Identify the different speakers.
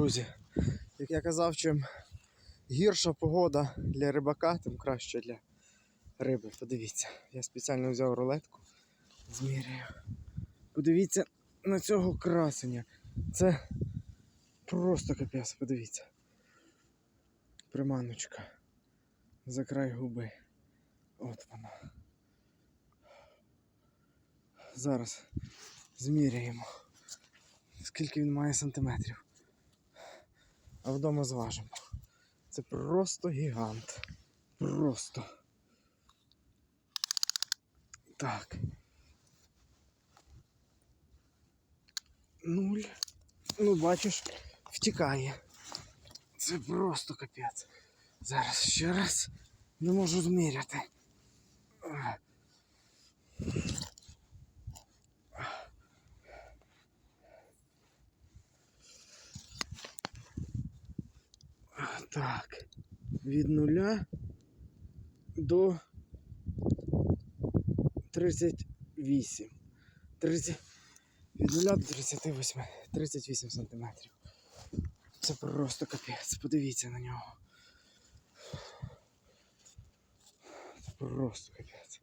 Speaker 1: друзі. Як я казав, чим гірша погода для рибака, тим краще для риби. Подивіться, я спеціально взяв рулетку, зміряю. Подивіться на цього красення. Це просто капець, подивіться. Приманочка. За край губи. От вона. Зараз зміряємо. Скільки він має сантиметрів. А вдома зважимо. Це просто гігант. Просто. Так. Нуль. Ну, бачиш, втікає. Це просто капець. Зараз ще раз не можу зміряти. Так. Від нуля до 38. 30... Від нуля до 38. 38 сантиметрів. Це просто капець. Подивіться на нього. Це просто капець.